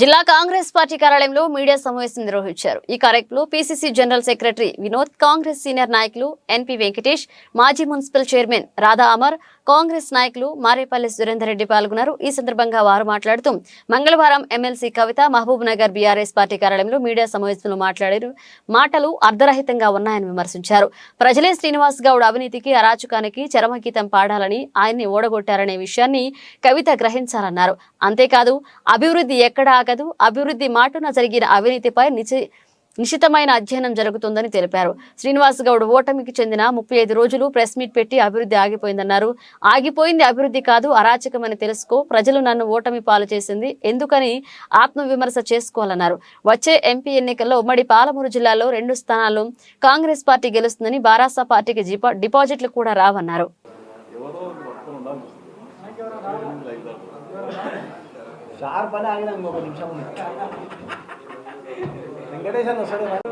జిల్లా కాంగ్రెస్ పార్టీ కార్యాలయంలో మీడియా సమావేశం నిర్వహించారు. ఈ కార్యక్రమంలో PCC general secretary Vinod Congress senior నాయకులు ఎన్పి వెంకటేష్ మాజీ మున్సిపల్ చైర్మన్ రాధా అమర్ కాంగ్రెస్ నాయకులు మారేపల్లి సురేందర్ రెడ్డి పాల్గొన్నారు. ఈ సందర్భంగా వారు మాట్లాడుతూ మంగళవారం MLC Kavitha Mahabub Nagar BRS party కార్యాలయంలో మీడియా సమావేశంలో మాట్లాడారు. మాటలు అర్ధరహితంగా ఉన్నాయని విమర్శించారు. ప్రజలే శ్రీనివాస్ గౌడ్ అవినీతికి అరాచకానికి చరమగీతం పాడాలని ఆయన్ని ఓడగొట్టారనే విషయాన్ని కవిత గ్రహించాలన్నారు. అంతేకాదు అభివృద్ధి ఎక్కడ ఆగదు. అభివృద్ధి మాటున జరిగిన అవినీతిపై నిచి నిశితమైన అధ్యయనం జరుగుతుందని తెలిపారు. శ్రీనివాస్ గౌడ్ ఓటమికి చెందిన ముప్పై ఐదు రోజులు ప్రెస్ మీట్ పెట్టి అభివృద్ధి ఆగిపోయిందన్నారు. ఆగిపోయింది అభివృద్ధి కాదు అరాచకమని తెలుసుకో ప్రజలు నన్ను ఓటమి పాలు చేసింది ఎందుకని ఆత్మవిమర్శ చేసుకోవాలన్నారు. వచ్చే ఎంపీ ఎన్నికల్లో ఉమ్మడి పాలమూరు జిల్లాలో రెండు స్థానాలు కాంగ్రెస్ పార్టీ గెలుస్తుందని బారాసా పార్టీకి డిపాజిట్లు కూడా రావన్నారు. షార్ప్ అని ఆగిన ఇంకొక నిమిషం. ఉంది వెంకటేష్ అని వస్తాడు మరి.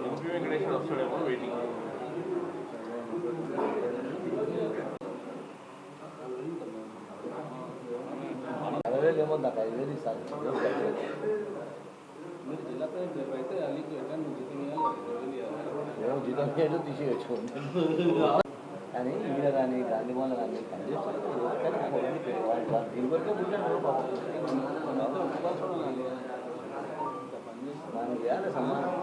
ఎంపీ వెంకటేశ్వర వస్తాడేమో వెయిటింగ్ అరవై వేలు ఏమో నాకు ఐదు వేలు ఇస్తాను మీరు జిల్లా ప్రజలు అయితే అలీకి ఎట్లా నువ్వు జీతం ఇవ్వాలి లేదు తీసేయచ్చు కానీ ఈయన కానీ గాంధీ భవన్ కానీ పనిచేస్తారు. కానీ నాకు ఒకటి తెలియదు. వాళ్ళు- వాళ్ళు దీని వరకే పుట్టాను మనం చేయాలి సన్మానం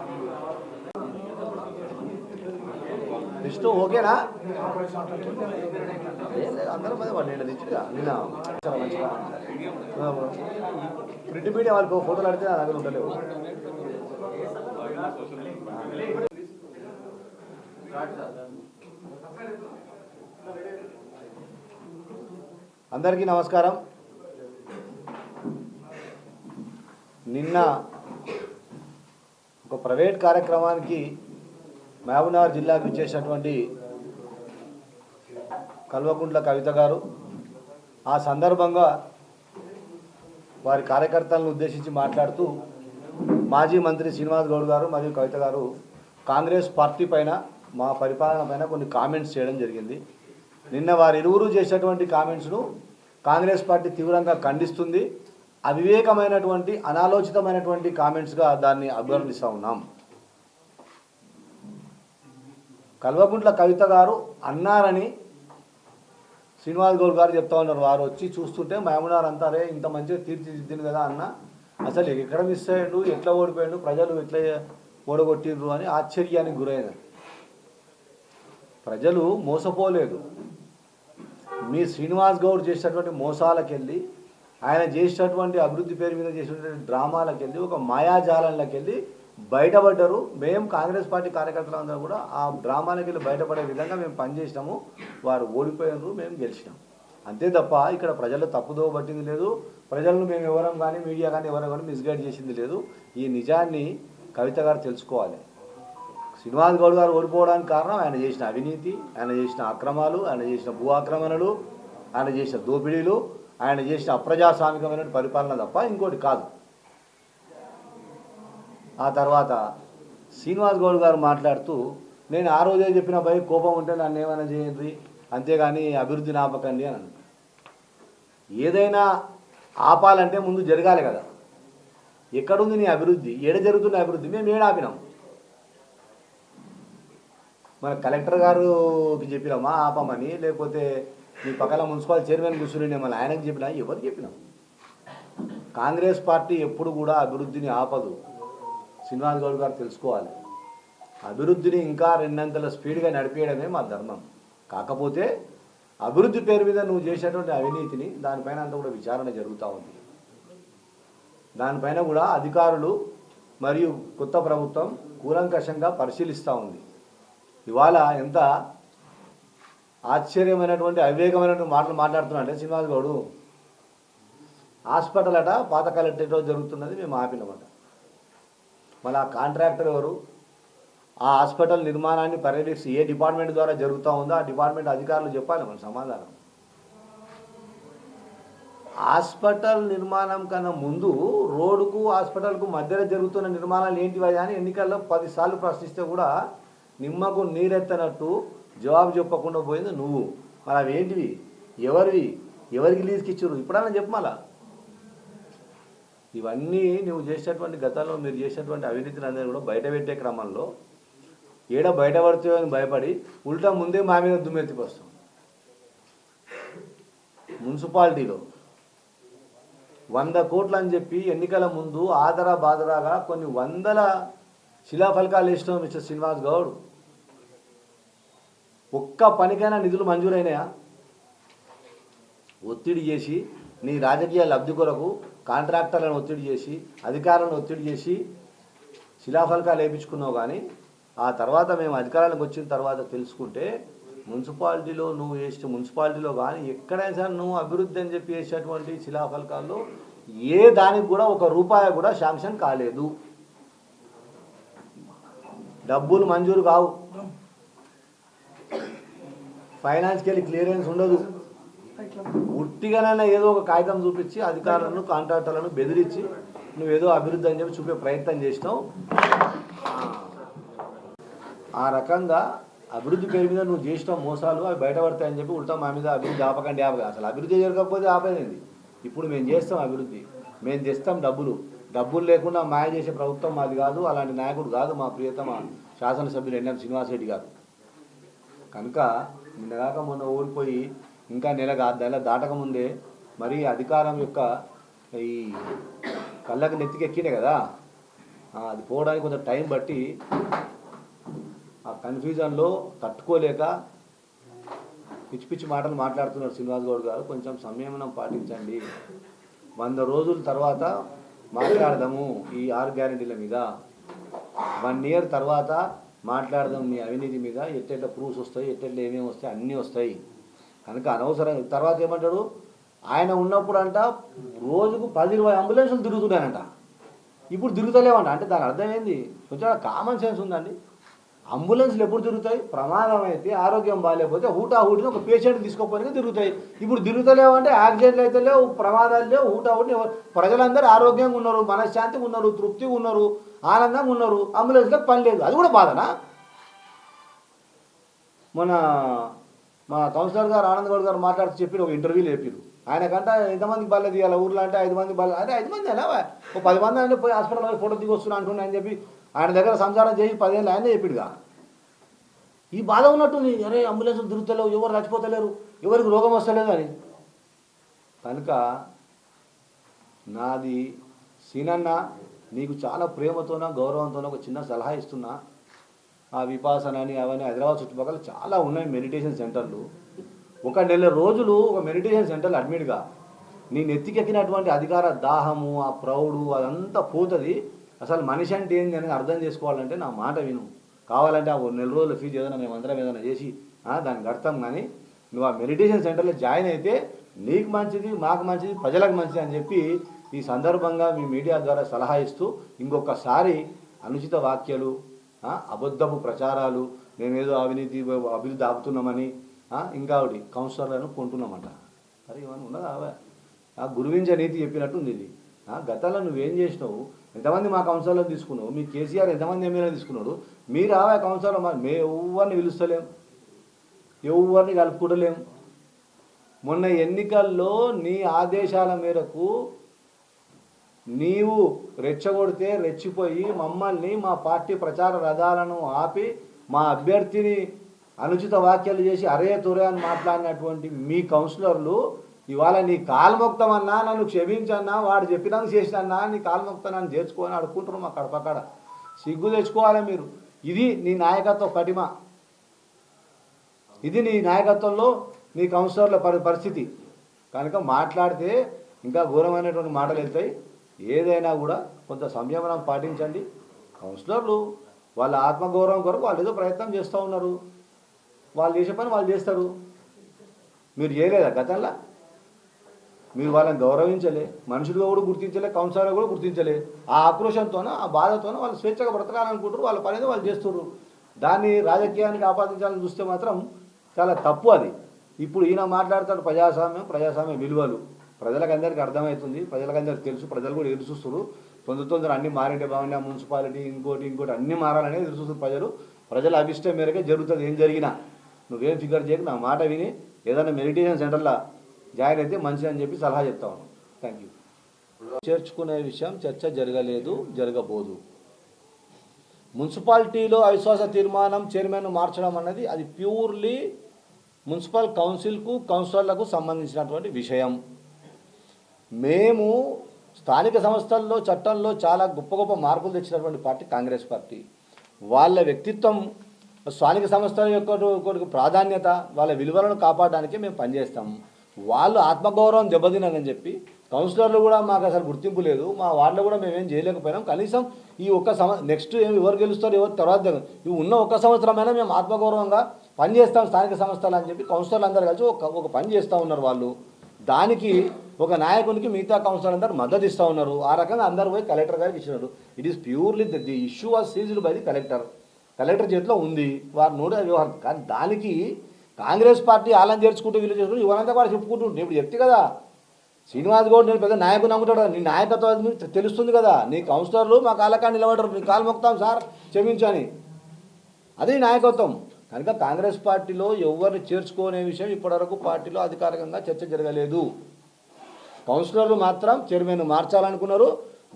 లిస్టు ఓకేనా? అందరూ మరి వాళ్ళు తెచ్చుగా నిన్న చాలా మంచిగా ప్రింట్ మీడియా వాళ్ళకి ఫోటోలు అడితే నా దగ్గర ఉండలేవు. అందరికీ నమస్కారం. నిన్న ఒక ప్రైవేట్ కార్యక్రమానికి మహబూబ్నగర్ జిల్లాకు ఇచ్చేసినటువంటి కల్వకుంట్ల కవిత గారు ఆ సందర్భంగా వారి కార్యకర్తలను ఉద్దేశించి మాట్లాడుతూ మాజీ మంత్రి శ్రీనివాస్ గౌడ్ గారు మరియు కవిత గారు కాంగ్రెస్ పార్టీ పైన మా పరిపాలన పైన కొన్ని కామెంట్స్ చేయడం జరిగింది. నిన్న వారు ఇరువురు చేసినటువంటి కామెంట్స్ను కాంగ్రెస్ పార్టీ తీవ్రంగా ఖండిస్తుంది. అవివేకమైనటువంటి అనాలోచితమైనటువంటి కామెంట్స్గా దాన్ని అభివర్ణిస్తూ ఉన్నాం. కల్వకుంట్ల కవిత గారు అన్నారని శ్రీనివాస్ గౌడ్ గారు చెప్తా ఉన్నారు. వారు వచ్చి చూస్తుంటే మహమూనార్ అంటారే ఇంత మంచిగా తీర్చిదిద్దింది కదా అన్న. అసలు ఎక్కడ మిస్ అయ్యాడు? ఎట్లా ఓడిపోయాడు? ప్రజలు ఎట్లా ఓడగొట్టిండ్రు? అని ఆశ్చర్యానికి గురైనారు ప్రజలు మోసపోలేదు. మీ శ్రీనివాస్ గౌడ్ చేసినటువంటి మోసాలకెళ్ళి ఆయన చేసినటువంటి అభివృద్ధి పేరు మీద చేసినటువంటి డ్రామాలకెళ్ళి ఒక మాయాజాలంలోకి వెళ్ళి బయటపడ్డారు. మేము కాంగ్రెస్ పార్టీ కార్యకర్తలందరూ కూడా ఆ డ్రామాలకెళ్ళి బయటపడే విధంగా మేము పనిచేసినాము. వారు ఓడిపోయినారు మేము గెలిచినాం. అంతే తప్ప ఇక్కడ ప్రజలు తప్పుదో పట్టింది లేదు. ప్రజలను మేము ఎవరం కానీ మీడియా కానీ ఎవరం కానీ మిస్గైడ్ చేసింది లేదు. ఈ నిజాన్ని కవిత గారు తెలుసుకోవాలి. శ్రీనివాస్ గౌడ్ గారు ఓడిపోవడానికి కారణం ఆయన చేసిన అవినీతి ఆయన చేసిన అక్రమాలు ఆయన చేసిన భూ ఆక్రమణలు ఆయన చేసిన దోపిడీలు ఆయన చేసిన అప్రజాస్వామికమైన పరిపాలన తప్ప ఇంకోటి కాదు. ఆ తర్వాత శ్రీనివాస్ గౌడ్ గారు మాట్లాడుతూ నేను ఆ రోజే చెప్పిన భయ కోపం ఉంటే నన్ను ఏమైనా చేయండి అంతేగాని అభివృద్ధి నాపకండి అని ఏదైనా ఆపాలంటే ముందు జరగాలి కదా. ఎక్కడుంది నీ అభివృద్ధి? ఏడ జరుగుతున్న అభివృద్ధి? మేము ఏడ ఆపినాం? మన కలెక్టర్ గారుకి చెప్పినామా ఆపమని లేకపోతే మీ పక్కన మున్సిపల్ చైర్మన్ కూర్చుని మళ్ళీ ఆయనకు చెప్పినా ఎవరు చెప్పినాం? కాంగ్రెస్ పార్టీ ఎప్పుడు కూడా అభివృద్ధిని ఆపదు. శ్రీనివాస్ గౌడ్ గారు తెలుసుకోవాలి. అభివృద్ధిని ఇంకా రెండంతల స్పీడ్గా నడిపేయడమే మా ధర్మం. కాకపోతే అభివృద్ధి పేరు మీద నువ్వు చేసేటువంటి అవినీతిని దానిపైన అంతా కూడా విచారణ జరుగుతూ ఉంది. దానిపైన కూడా అధికారులు మరియు కొత్త ప్రభుత్వం కూలంకషంగా పరిశీలిస్తూ ఉంది. ఇవాళ ఎంత ఆశ్చర్యమైనటువంటి అవివేకమైనటువంటి మాటలు మాట్లాడుతున్నాడంటే శ్రీనివాస్ గౌడు. హాస్పిటల్ అట పాత కలెక్టరేట్లో జరుగుతున్నది మేము ఆపినామట. మళ్ళీ ఆ కాంట్రాక్టర్ ఎవరు? ఆ హాస్పిటల్ నిర్మాణాన్ని పర్యవేక్షి ఏ డిపార్ట్మెంట్ ద్వారా జరుగుతూ ఉందో ఆ డిపార్ట్మెంట్ అధికారులు చెప్పాలి మన సమాధానం. హాస్పిటల్ నిర్మాణం కన్నా ముందు రోడ్డుకు హాస్పిటల్కు మధ్యలో జరుగుతున్న నిర్మాణాలు ఏంటివి అని ఎన్నికల్లో పదిసార్లు ప్రశ్నిస్తే కూడా నిమ్మకు నీరెత్తనట్టు జవాబు చెప్పకుండా పోయింది నువ్వు. మరి అవి ఏంటివి? ఎవరివి? ఎవరికి లీజుకి ఇచ్చారు? ఇప్పుడన్నా చెప్పు మళ్ళా ఇవన్నీ నువ్వు చేసినటువంటి గతంలో మీరు చేసినటువంటి అవినీతిని అందరూ కూడా బయట పెట్టే క్రమంలో ఏడ బయటపడుతుందో అని భయపడి ఉల్టా ముందే మా మీద దుమ్మెత్తిపోస్తాం మున్సిపాలిటీలో వంద కోట్లు అని చెప్పి ఎన్నికల ముందు ఆదరా బాదరాగా కొన్ని వందల శిలాఫలకాలు ఇష్టం మిస్టర్ శ్రీనివాస్ గౌడ్. ఒక్క పనికైనా నిధులు మంజూరైనాయా? ఒత్తిడి చేసి నీ రాజకీయ లబ్ధి కొరకు కాంట్రాక్టర్లను ఒత్తిడి చేసి అధికారులను ఒత్తిడి చేసి శిలాఫలకాలు వేయించుకున్నావు కానీ ఆ తర్వాత మేము అధికారానికి వచ్చిన తర్వాత తెలుసుకుంటే మున్సిపాలిటీలో నువ్వు వేసిన మున్సిపాలిటీలో కానీ ఎక్కడైనా సరే నువ్వు అభివృద్ధి అని చెప్పి వేసేటువంటి శిలాఫలకాల్లో ఏ దానికి కూడా ఒక రూపాయి కూడా శాంక్షన్ కాలేదు. డబ్బులు మంజూరు కావు. ఫైనాన్స్కి వెళ్ళి క్లియరెన్స్ ఉండదు. ఉట్టిగానైనా ఏదో ఒక కాగితం చూపించి అధికారులను కాంట్రాక్టర్లను బెదిరించి నువ్వు ఏదో అభివృద్ధి అని చెప్పి చూపే ప్రయత్నం చేసినావు. ఆ రకంగా అభివృద్ధి పేరు మీద నువ్వు చేసిన మోసాలు అవి బయటపడతాయని చెప్పి ఉంటాం మా మీద అభివృద్ధి ఆపకండి ఆపక అసలు అభివృద్ధి జరగకపోతే ఆపేది ఇప్పుడు మేము చేస్తాం అభివృద్ధి. మేము తెస్తాం డబ్బులు. డబ్బులు లేకుండా మాయ చేసే ప్రభుత్వం మాది కాదు అలాంటి నాయకుడు కాదు మా ప్రియతమ శాసనసభ్యులు ఎన్ఎం శ్రీనివాసరెడ్డి గారు. కనుక నిన్నగాక మొన్న ఓడిపోయి ఇంకా నెల నెల దాటకముందే మరి అధికారం యొక్క ఈ కళ్ళకు నెత్తికి కదా. అది పోవడానికి కొంత టైం బట్టి ఆ కన్ఫ్యూజన్లో తట్టుకోలేక పిచ్చి పిచ్చి మాటలు మాట్లాడుతున్నారు శ్రీనివాస్ గౌడ్ గారు. కొంచెం సంయమనం పాటించండి. వంద రోజుల తర్వాత మాట్లాడదాము ఈ ఆరు గ్యారెంటీల మీద. వన్ ఇయర్ తర్వాత మాట్లాడదాం మీ అవినీతి మీద ఎట్టెట్ల ప్రూఫ్స్ వస్తాయి ఎట్టెట్ల ఏమేమి వస్తాయి అన్నీ వస్తాయి. కనుక అనవసరం తర్వాత ఏమంటాడు? ఆయన ఉన్నప్పుడు అంట రోజుకు పది ఇరవై అంబులెన్సులు తిరుగుతున్నానంట ఇప్పుడు తిరుగుతలేవంట. అంటే దాని అర్థం ఏంది? కొంచెం కామన్ సెన్స్ ఉందండి. అంబులెన్స్లు ఎప్పుడు తిరుగుతాయి? ప్రమాదం అయితే ఆరోగ్యం బాగాలేకపోతే హూటా హూటిని ఒక పేషెంట్ తీసుకోపోయినా తిరుగుతాయి. ఇప్పుడు తిరుగుతలేవంటే యాక్సిడెంట్లు అయితే లేవు ప్రమాదాలు లేవు హూటా హూటి ప్రజలందరూ ఆరోగ్యంగా ఉన్నారు మనశ్శాంతిగా ఉన్నారు తృప్తిగా ఉన్నారు. ఆనందంగా ఉన్నారు. అంబులెన్స్లో పని లేదు. అది కూడా బాధనా? మన మా కౌన్సిలర్ గారు ఆనంద్ గౌడ్ గారు మాట్లాడుతూ చెప్పి ఒక ఇంటర్వ్యూలు చెప్పారు. ఆయనకంట ఎంతమందికి బల్ల తీయాలి? ఊర్లో అంటే ఐదు మంది బల్ల అదే ఐదు మంది ఎలా ఒక పది మంది అంటే పోయి హాస్పిటల్లో ఫోటో దిగి వస్తున్నా అంటున్నా అని చెప్పి ఆయన దగ్గర సంసారం చేసి పదేళ్ళు ఆయనే చెప్పిడుగా. ఈ బాధ ఉన్నట్టుంది. అరే అంబులెన్స్ దొరుకుతలేవు ఎవరు చచ్చిపోతలేరు? ఎవరికి రోగం వస్తలేదు అని. కనుక నాది సీనన్న నీకు చాలా ప్రేమతోనో గౌరవంతోనో ఒక చిన్న సలహా ఇస్తున్నా. ఆ విపాసన అని అవన్నీ హైదరాబాద్ చుట్టుపక్కల చాలా ఉన్నాయి మెడిటేషన్ సెంటర్లు. ఒక నెల రోజులు ఒక మెడిటేషన్ సెంటర్లో అడ్మిట్గా నీ నెత్తికెక్కినటువంటి అధికార దాహము ఆ ప్రౌడు అదంతా పోతుంది. అసలు మనిషి అంటే ఏంది అనేది అర్థం చేసుకోవాలంటే నా మాట విను. కావాలంటే ఆ నెల రోజుల ఫీజు ఏదైనా మేము అందరం ఏదైనా చేసి దాన్ని కడతాం కానీ నువ్వు ఆ మెడిటేషన్ సెంటర్లో జాయిన్ అయితే నీకు మంచిది మాకు మంచిది ప్రజలకు మంచిది అని చెప్పి ఈ సందర్భంగా మీ మీడియా ద్వారా సలహా ఇస్తూ ఇంకొకసారి అనుచిత వాక్యాలు అబద్ధపు ప్రచారాలు మేమేదో అవినీతి అభివృద్ధి ఆపుతున్నామని ఇంకా ఒకటి కౌన్సిలర్లను కొంటున్నామంట. మరి ఏమైనా ఉన్నదా అవే? ఆ గురువించ నీతి చెప్పినట్టు ఉంది ఇది. ఆ, గతంలో నువ్వేం చేసినావు? ఎంతమంది మా కౌన్సిలర్లు తీసుకున్నావు? మీ కేసీఆర్ ఎంతమంది ఏమైనా తీసుకున్నాడు? మీరు ఆవే కౌన్సిలర్ మరి మేము ఎవరిని పిలుస్తలేం. ఎవరిని కలుపుకుంటలేం మొన్న ఎన్నికల్లో నీ ఆదేశాల మేరకు నీవు రెచ్చగొడితే రెచ్చిపోయి మమ్మల్ని మా పార్టీ ప్రచార రథాలను ఆపి మా అభ్యర్థిని అనుచిత వ్యాఖ్యలు చేసి అరే తురే అని మాట్లాడినటువంటి మీ కౌన్సిలర్లు ఇవాళ నీ కాల్మొక్తమన్నా నన్ను క్షమించన్నా వాడు చెప్పినాక చేసినన్నా నీ కాల్మొక్త నన్ను చేర్చుకోని అడుక్కుంటారు మా కడపకాడ సిగ్గు తెచ్చుకోవాలి మీరు. ఇది నీ నాయకత్వ పటిమ ఇది నీ నాయకత్వంలో నీ కౌన్సిలర్ల పరి పరిస్థితి. కనుక మాట్లాడితే ఇంకా ఘోరమైనటువంటి మాటలు వెళ్తాయి. ఏదైనా కూడా కొంత సంయమనం పాటించండి. కౌన్సిలర్లు వాళ్ళ ఆత్మగౌరవం కొరకు వాళ్ళు ఏదో ప్రయత్నం చేస్తూ ఉన్నారు. వాళ్ళు చేసే పని వాళ్ళు చేస్తారు. మీరు చేయలేదా గతంలో? మీరు వాళ్ళని గౌరవించలే మనుషులుగా కూడా గుర్తించలే కౌన్సిలర్గా కూడా గుర్తించలే. ఆ ఆక్రోషంతోనో ఆ బాధతోనో వాళ్ళు స్వేచ్ఛగా బ్రతకాలనుకుంటారు వాళ్ళ పని వాళ్ళు చేస్తారు దాన్ని రాజకీయానికి ఆపాదించాలని చూస్తే మాత్రం చాలా తప్పు అది. ఇప్పుడు ఈయన మాట్లాడతాడు ప్రజాస్వామ్యం ప్రజాస్వామ్య విలువలు. ప్రజలకు అందరికీ అర్థమవుతుంది. ప్రజలకందరికి తెలుసు. ప్రజలు కూడా ఎదురు చూస్తున్నారు. తొందర తొందర అన్ని మారింటే బాగుండే మున్సిపాలిటీ ఇంకోటి ఇంకోటి అన్ని మారాలనే ఎదురు చూస్తున్నారు ప్రజలు. ప్రజల అభిష్టం మేరకే జరుగుతుంది. ఏం జరిగినా నువ్వేం ఫిగర్ చేయకు. నా మాట విని ఏదైనా మెడిటేషన్ సెంటర్లో జాయిన్ అయితే మంచిది అని చెప్పి సలహా చెప్తా ఉన్నాను థ్యాంక్ యూ చేర్చుకునే విషయం చర్చ జరగలేదు జరగబోదు. మున్సిపాలిటీలో అవిశ్వాస తీర్మానం చైర్మన్ మార్చడం అన్నది అది ప్యూర్లీ మున్సిపల్ కౌన్సిల్కు కౌన్సిలర్లకు సంబంధించినటువంటి విషయం. మేము స్థానిక సంస్థల్లో చట్టంలో చాలా గొప్ప గొప్ప మార్పులు తెచ్చినటువంటి పార్టీ కాంగ్రెస్ పార్టీ. వాళ్ళ వ్యక్తిత్వం స్థానిక సంస్థల యొక్క ప్రాధాన్యత వాళ్ళ విలువలను కాపాడడానికి మేము పనిచేస్తాం. వాళ్ళు ఆత్మగౌరవం దెబ్బతినని చెప్పి కౌన్సిలర్లు కూడా మాకు అసలు గుర్తింపు లేదు. మా వార్డులో కూడా మేమేం చేయలేకపోయినాం. కనీసం ఈ ఒక్క సంవ నెక్స్ట్ ఏమి ఎవరు గెలుస్తారు ఎవరు తర్వాత ఇవి ఉన్న ఒక్క సంవత్సరమైనా మేము ఆత్మగౌరవంగా పనిచేస్తాం స్థానిక సంస్థలు అని చెప్పి కౌన్సిలర్లు అందరూ కలిసి ఒక ఒక పని చేస్తూ ఉన్నారు వాళ్ళు. దానికి ఒక నాయకునికి మిగతా కౌన్సిలర్ అందరూ మద్దతు ఇస్తూ ఉన్నారు. ఆ రకంగా అందరూ పోయి కలెక్టర్ గారికి ఇచ్చినారు. It is purely the issue was seized by the collector collector చేతిలో ఉంది. వారు నోడే వ్యవహారం. కానీ దానికి కాంగ్రెస్ పార్టీ ఆలం చేర్చుకుంటూ వీళ్ళు చేసుకుంటూ ఇవరంతా కూడా చెప్పుకుంటుంటే ఇప్పుడు చెప్తే కదా శ్రీనివాస్ గౌడ్ నేను పెద్ద నాయకుని నమ్ముతాడు నీ నాయకత్వం తెలుస్తుంది కదా. నీ కౌన్సిలర్లు మా కాలకాన్ని నిలబడరు నీ కాలు మొక్తాం సార్. క్షమించని. అది నాయకత్వం. కనుక కాంగ్రెస్ పార్టీలో ఎవరిని చేర్చుకోనే విషయం ఇప్పటివరకు పార్టీలో అధికారికంగా చర్చ జరగలేదు. కౌన్సిలర్లు మాత్రం చైర్మన్ మార్చాలనుకున్నారు.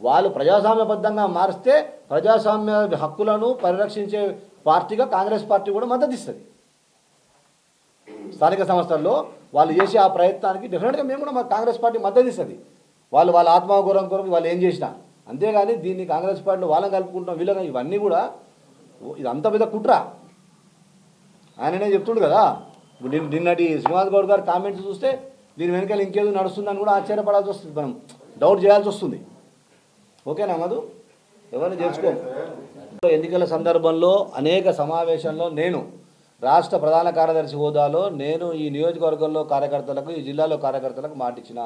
వాళ్ళు ప్రజాస్వామ్యబద్ధంగా మారిస్తే ప్రజాస్వామ్య హక్కులను పరిరక్షించే పార్టీగా కాంగ్రెస్ పార్టీ కూడా మద్దతు ఇస్తుంది స్థానిక సంస్థల్లో వాళ్ళు చేసే ఆ ప్రయత్నానికి డెఫినెట్గా మేము కూడా మా కాంగ్రెస్ పార్టీ మద్దతు ఇస్తుంది వాళ్ళు వాళ్ళ ఆత్మగౌరవం కొరకు వాళ్ళు ఏం చేసినా. అంతేగాని దీన్ని కాంగ్రెస్ పార్టీలో వాళ్ళని కలుపుకుంటాం వీళ్ళని ఇవన్నీ కూడా ఇది అంత పెద్ద కుట్ర. ఆయననే చెప్తుండు కదా. నిన్నటి శ్రీనివాస్ గౌడ్ గారు కామెంట్స్ చూస్తే దీని వెనకాల ఇంకేదో నడుస్తుందని కూడా ఆశ్చర్యపడాల్సి వస్తుంది మనం. డౌట్ చేయాల్సి వస్తుంది. ఓకేనా మధు? ఎవరిని చేసుకో ఎన్నికల సందర్భంలో అనేక సమావేశాల్లో నేను రాష్ట్ర ప్రధాన కార్యదర్శి హోదాలో నేను ఈ నియోజకవర్గంలో కార్యకర్తలకు ఈ జిల్లాలో కార్యకర్తలకు మాటిచ్చిన.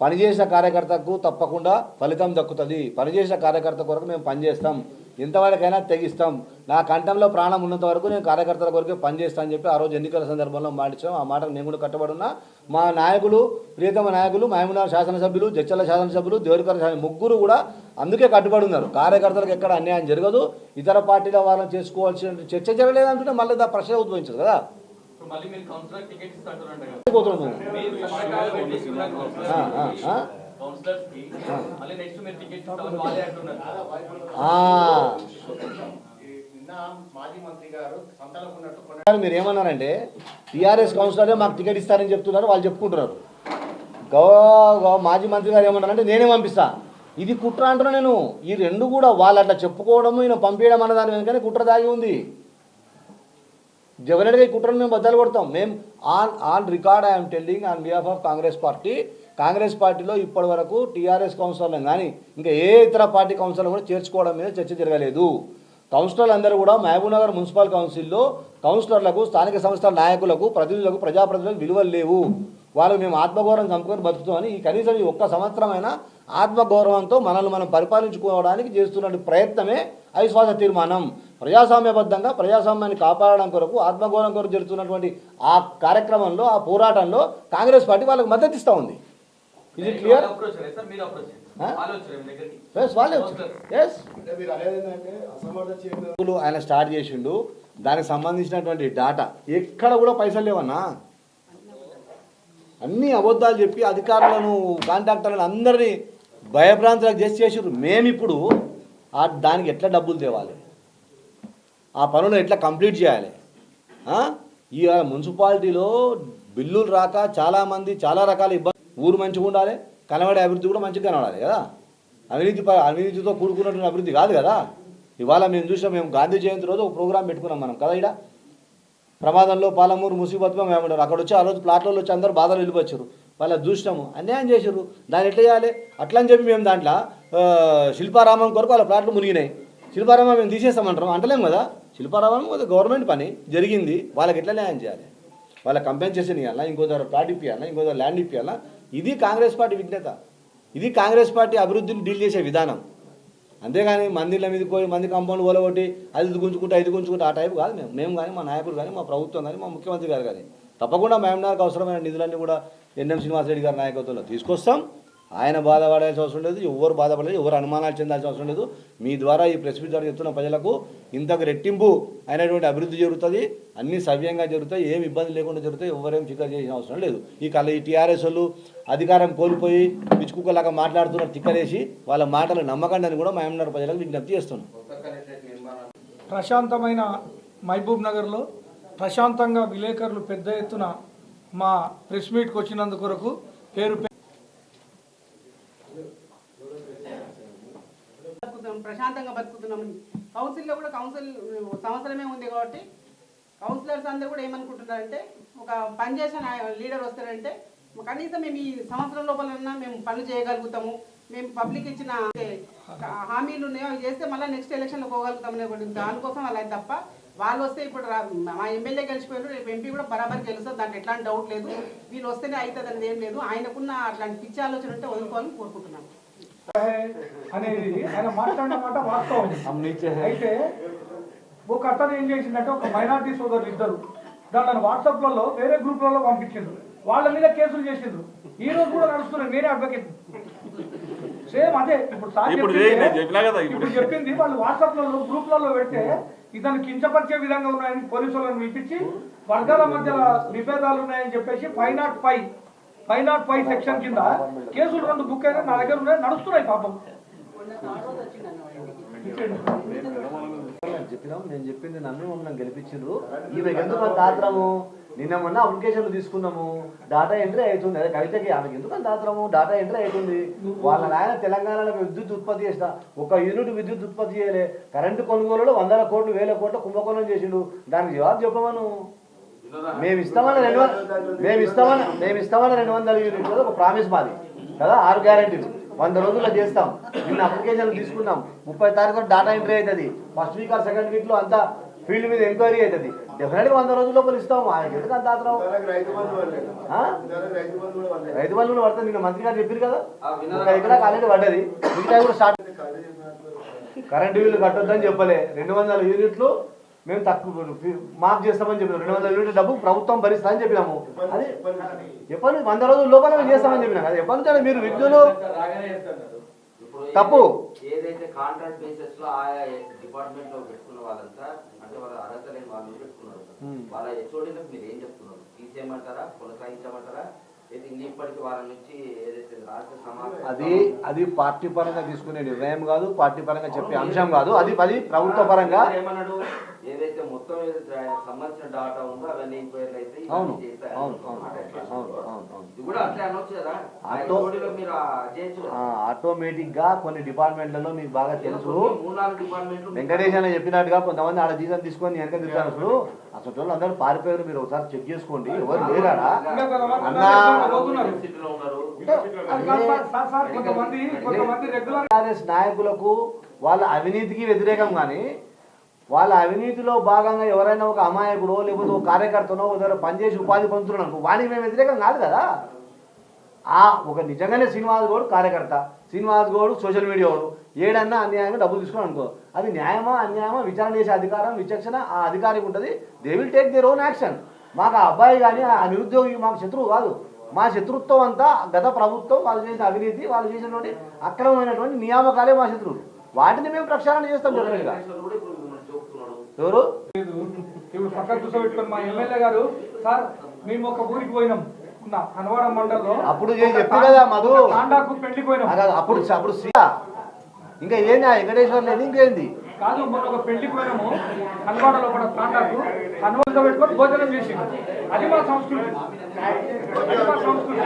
పనిచేసిన కార్యకర్తకు తప్పకుండా ఫలితం దక్కుతుంది. పనిచేసిన కార్యకర్త కొరకు మేము పనిచేస్తాం. ఎంతవరకైనా తెగిస్తాం. నా కంఠంలో ప్రాణం ఉన్నంత వరకు నేను కార్యకర్తల కొరకే పనిచేస్తాను అని చెప్పి ఆ రోజు ఎన్నికల సందర్భంలో మాటిచ్చాం. ఆ మాటకు నేను కూడా కట్టబడి ఉన్నా మా నాయకులు ప్రియతమ నాయకులు మహమూనార్ శాసనసభ్యులు జడ్చల శాసనసభ్యులు దేవరికర శాసన ముగ్గురు కూడా అందుకే కట్టుబడి ఉన్నారు కార్యకర్తలకు ఎక్కడ అన్యాయం జరగదు. ఇతర పార్టీల వాళ్ళని చేసుకోవాల్సిన చర్చ జరగలేదంటుంటే మళ్ళీ దా ప్రశ్న ఉద్భవించదు కదా. పోతున్నాం. మీరు ఏమన్నారంటే టీఆర్ఎస్ కౌన్సిలరే మాకు టికెట్ ఇస్తారని చెప్తున్నారు వాళ్ళు చెప్పుకుంటున్నారు. గో మాజీ మంత్రి గారు ఏమన్నారంటే నేనే పంపిస్తా. ఇది కుట్ర అంటున్నా నేను. ఈ రెండు కూడా వాళ్ళు అట్లా చెప్పుకోవడము ఈయన పంపించడం అన్న దాని వెనుకనే కుట్ర దాగి ఉంది. డెఫినెట్గా ఈ కుట్రను మేము బద్దలు కొడతాం. మేము on on record I'm telling on behalf of Congress party Congress పార్టీలో ఇప్పటి వరకు టీఆర్ఎస్ కౌన్సిలర్లను కానీ ఇంకా ఏ ఇతర పార్టీ కౌన్సిలర్ కూడా చేర్చుకోవడం మీద చర్చ జరగలేదు. కౌన్సిలర్లు అందరూ కూడా మహబూబ్నగర్ మున్సిపల్ కౌన్సిల్లో కౌన్సిలర్లకు స్థానిక సంస్థల నాయకులకు ప్రతినిధులకు ప్రజాప్రతినిధులకు విలువలు లేవు. వాళ్ళు మేము ఆత్మగౌరవం చంపుకొని బతుకుతామని ఈ కనీసం ఈ ఒక్క సంవత్సరమైన ఆత్మగౌరవంతో మనల్ని మనం పరిపాలించుకోవడానికి చేస్తున్న ప్రయత్నమే అవిశ్వాస తీర్మానం. ప్రజాస్వామ్యబద్ధంగా ప్రజాస్వామ్యాన్ని కాపాడడం కొరకు ఆత్మగౌరవం కొరకు జరుగుతున్నటువంటి ఆ కార్యక్రమంలో ఆ పోరాటంలో కాంగ్రెస్ పార్టీ వాళ్ళకి మద్దతు ఇస్తూ ఉంది. ఇది క్లియర్? వాళ్ళు వచ్చారు ఆయన స్టార్ట్ చేసిండు. దానికి సంబంధించినటువంటి డాటా ఎక్కడ కూడా పైసలు లేవన్నా? అన్ని అబద్ధాలు చెప్పి అధికారులను కాంట్రాక్టర్లను అందరినీ భయభ్రాంతులకు చేసి చేసిర్రు మేమిప్పుడు ఆ దానికి ఎట్లా డబ్బులు తేవాలి? ఆ పనులు ఎట్లా కంప్లీట్ చేయాలి? ఆ? ఈ మున్సిపాలిటీలో బిల్లులు రాక చాలామంది చాలా రకాల ఇబ్బంది ఊరు మంచిగా ఉండాలి కనబడే అభివృద్ధి కూడా మంచిగా కనబడాలి కదా. అవినీతి ప- అవినీతితో కూడుకున్నటువంటి అభివృద్ధి కాదు కదా. ఇవాళ మేము చూసాం మేము గాంధీ జయంతి రోజు ఒక ప్రోగ్రాం పెట్టుకున్నాం మనం కదా ఇక్కడ ప్రమాదంలో పాలమూరు ముసిబత్వం ఏమంటారు అక్కడ వచ్చి ఆ రోజు ప్లాట్లలో వచ్చి అందరూ బాధలు వెళ్ళిపోయారు. వాళ్ళ చూసినాము అన్యాయం చేశారు. దాన్ని ఎట్లా చేయాలి? అట్లా అని చెప్పి మేము దాంట్లో శిల్పారామం కొరకు వాళ్ళ ప్లాట్లు మునిగినాయి. శిల్పారామం మేము తీసేస్తామంటాం అంటలేం కదా? శిల్పారామం గవర్నమెంట్ పని జరిగింది. వాళ్ళకి ఎట్లా న్యాయం చేయాలి? వాళ్ళ కంపెన్సేషన్ ఇవ్వాలా? ఇంకో దగ్గర ప్లాట్ ఇప్పియాలా? ఇంకో దగ్గర ల్యాండ్ ఇప్పియాలా? ఇది కాంగ్రెస్ పార్టీ విఘ్నత ఇది కాంగ్రెస్ పార్టీ అభివృద్ధిని డీల్ చేసే విధానం. అంతేగాని మందిల మీద పోయి మంది కంపౌండ్ ఓలగొట్టి అది గుంజుకుంటే ఐదు గుంజుకుంటే ఆ టైపు కాదు మేము. మేము కానీ మా నాయకులు కానీ మా ప్రభుత్వం కానీ మా ముఖ్యమంత్రి గారు కానీ తప్పకుండా మహమ్నార్కి అవసరమైన నిధులన్నీ కూడా ఎన్ఎం శ్రీనివాసరెడ్డి గారి నాయకత్వంలో తీసుకొస్తాం. ఆయన బాధపడాల్సిన అవసరం లేదు ఎవరు బాధపడలేదు ఎవరు అనుమానాలు చెందాల్సిన అవసరం లేదు. మీ ద్వారా ఈ ప్రెస్ మీట్ ద్వారా చెప్తున్న ప్రజలకు ఇంతకు రెట్టింపు అయినటువంటి అభివృద్ధి జరుగుతుంది అన్నీ సవ్యంగా జరుగుతాయి ఏం ఇబ్బంది లేకుండా జరుగుతాయి ఎవరేం ఫికర్ చేసిన అవసరం లేదు. ఈ కళ ఈ టీఆర్ఎస్ వాళ్ళు అధికారం కోల్పోయి పిచ్చుకుక్కలాగా మాట్లాడుతున్న తిక్కలేసి వాళ్ళ మాటలు నమ్మకండి అని కూడా మా ప్రజలకు విజ్ఞప్తి చేస్తున్నాం. ప్రశాంతమైన మహబూబ్ నగర్లో ప్రశాంతంగా విలేకరులు పెద్ద ఎత్తున మా ప్రెస్ మీట్కి వచ్చినందుకు కొరకు పేరు బతుకుతున్నాం ప్రశాంతంగా బతుకుతున్నామని. కౌన్సిల్లో కూడా కౌన్సిల్ సంవత్సరమే ఉంది కాబట్టి కౌన్సిలర్స్ అందరూ కూడా ఏమనుకుంటున్నారంటే ఒక పనిచేసిన లీడర్ వస్తారంటే కనీసం మేము ఈ సంవత్సరం లోపలన్నా మేము పనులు చేయగలుగుతాము మేము పబ్లిక్ ఇచ్చిన హామీలు ఉన్నాయో అవి చేస్తే మళ్ళీ నెక్స్ట్ ఎలక్షన్లో పోగలుగుతామనే దానికోసం అలా తప్ప వాళ్ళు వస్తే ఇప్పుడు మా ఎమ్మెల్యే గెలిచిపోయారు రేపు ఎంపీ కూడా బరాబర్ గెలుస్తారు దాంట్లో ఎట్లాంటి డౌట్ లేదు వీళ్ళు వస్తేనే అవుతుంది అనేది ఏం లేదు ఆయనకున్న అట్లాంటి పిచ్చి ఆలోచన ఉంటే వదులుకోవాలని కోరుకుంటున్నాను అనేది ఆయన మాట్లాడిన మాట వాస్తవం అయితే ఒక అతను ఏం చేసిందంటే ఒక మైనార్టీ సోదరులు ఇద్దరు దాంట్లో వాట్సాప్లలో వేరే గ్రూప్లలో పంపించిండ్రు. వాళ్ళ మీద కేసులు చేసిండ్రు. ఈ రోజు కూడా నడుస్తున్నాయి నేనే అడ్వకేట్. సేమ్ అదే ఇప్పుడు సార్ ఇప్పుడు చెప్పింది- నేను చెప్పినా కదా ఇప్పుడు. ఇప్పుడు చెప్పింది వాళ్ళు వాట్సాప్లలో గ్రూప్లలో పెడితే ఇతను కించపరిచే విధంగా ఉన్నాయని పోలీసు వాళ్ళని పిలిపించి వర్గాల మధ్య విభేదాలు ఉన్నాయని చెప్పేసి five naught five five naught five section కింద కేసులు రెండు బుక్ అయినా నా దగ్గర ఉన్నాయి నడుస్తున్నాయి పాపం. చెప్పినాం నేను చెప్పింది నన్ను మమ్మల్ని గెలిపించారు ఈమె ఎందుకు అంత ఆత్రము? నిన్న మొన్న అప్లికేషన్లు తీసుకున్నాము. డాటా ఎంట్రీ అవుతుంది అదే కవితకి ఆమెకి ఎందుకు అంత ఆత్రము? డాటా ఎంట్రీ అవుతుంది వాళ్ళ నాయన తెలంగాణలో విద్యుత్ ఉత్పత్తి చేసిన ఒక యూనిట్ విద్యుత్ ఉత్పత్తి చేయలే. కరెంటు కొనుగోలులో వందల కోట్లు వేల కోట్ల కుంభకోణం చేసిండు. దానికి జవాబు చెప్పమను. మేము ఇస్తామని రెండు మేము ఇస్తామని మేము ఇస్తామని రెండు వందల యూనిట్లు ఒక ప్రామిస్ మాది. కదా? ఆరు గ్యారెంటీలు వంద రోజుల్లో చేస్తాం. నిన్న అప్లికేషన్లు తీసుకున్నాం. ముప్పై తారీఖు డాటా ఎంట్రీ అవుతుంది. ఫస్ట్ వీక్ ఆర్ సెకండ్ వీక్లో అంతా ఫీల్డ్ మీద ఎంక్వైరీ అవుతుంది. డెఫినెట్గా వంద రోజుల లోపల ఇస్తాం ఆయనకి ఎందుకు అంత ఆత్రం? ఆ? రైతు బంధు కూడా పడుతుంది నిన్న మంత్రి గారు చెప్పారు కదా? ఎకరాకు ఆల్రెడీ పడ్డది. మిగతా కూడా స్టార్ట్ కరెంటు బిల్లు కట్టొద్దని చెప్పలే. రెండు వందల యూనిట్లు మేము తక్కువ మాఫ్ చేస్తామని చెప్పినాం. రెండు వందల యూనిట్ల డబ్బు ప్రభుత్వం భరిస్తుందని చెప్పినాము. అది ఎప్పటి వంద రోజుల లోపల మేము చేస్తామని చెప్పినాం. కదా ఎప్పటి నుంచి మీరు విద్యులు తప్పు. ఏదైతే కాంట్రాక్ట్ బేసిస్లో ఆయా డిపార్ట్మెంట్లో పెట్టుకున్న వాళ్ళంతా అంటే వాళ్ళ అర్హత లేని వాళ్ళు పెట్టుకున్నారు వాళ్ళ హెచ్ఓడీలకు మీరు ఏం చెప్తున్నారు? తీసేయమంటారా? కొనసాగించమంటారా? అది అది పార్టీ పరంగా తీసుకునే నిర్ణయం కాదు పార్టీ పరంగా చెప్పే అంశం కాదు. అది అది ప్రభుత్వ పరంగా ఏమన్నాడు? ఏదైతే మొత్తం సంబంధించిన డాటా ఉందో అవన్నీ అయితే అవును. ఇది కూడా అట్లే అనొచ్చు కదా. ఆటోమేటిక్గా కొన్ని డిపార్ట్మెంట్లలో మీకు బాగా తెలుసు. మూడు నాలుగు డిపార్ట్మెంట్లు వెంకటేష్ అని చెప్పినట్టుగా కొంతమంది ఆడ జీతం తీసుకొని వెనక తిరుగుతారు అసలు అసలు వాళ్ళు అందరూ పారిపోయారు. మీరు ఒకసారి చెక్ చేసుకోండి. ఎవరు లేరాడా? నాయకులకు వాళ్ళ అవినీతికి వ్యతిరేకం కానీ వాళ్ళ అవినీతిలో భాగంగా ఎవరైనా ఒక అమాయకుడో లేకపోతే ఒక కార్యకర్తనో ఒక పనిచేసి ఉపాధి పొందుతున్నాడు అనుకో వానికి మేము వ్యతిరేకం కాదు కదా. ఆ ఒక నిజంగానే శ్రీనివాస్ గౌడ్ కార్యకర్త శ్రీనివాస్ గౌడ్ సోషల్ మీడియా వాడు ఏడన్నా అన్యాయంగా డబ్బులు తీసుకుని అనుకో అది న్యాయమా అన్యాయమా విచారణ చేసే అధికారం విచక్షణ ఆ అధికారికి ఉంటుంది. They will take their own action మాకు ఆ అబ్బాయి కానీ ఆ నిరుద్యోగి మాకు శత్రువు కాదు. మా శత్రుత్వం అంతా గత ప్రభుత్వం వాళ్ళు చేసిన అవినీతి వాళ్ళు చేసినటువంటి అక్రమమైనటువంటి నియామకాలే మా శత్రువులు. వాటిని మేము ప్రక్షాళన చేస్తాం డెఫినెట్గా వెంకటేశ్వరుడు కూడా ఇప్పుడు మిమ్మల్ని చూపుతున్నాడు ఎవరు? ఇప్పుడు పక్కన కూర్చోబెట్టుకొని మా ఎమ్మెల్యే గారు సార్ మేము ఒక ఊరికి పోయినాం. నా హనవాడ మండలంలో అప్పుడు చెప్పి కదా మధు. తాండాకు పెళ్ళికి పోయినాం. అప్పుడు అప్పుడు సీత ఇంకా ఏంది ఆ వెంకటేశ్వర్ లేదు ఇంకేంది? కాదు మొన్న ఒక పెళ్ళికి పోయినాము. హన్వాడలో కూడా తాండాకు. హన్వాడలో పెట్టుకొని భోజనం చేసి అది మా సంస్కృతి. అది మా సంస్కృతి.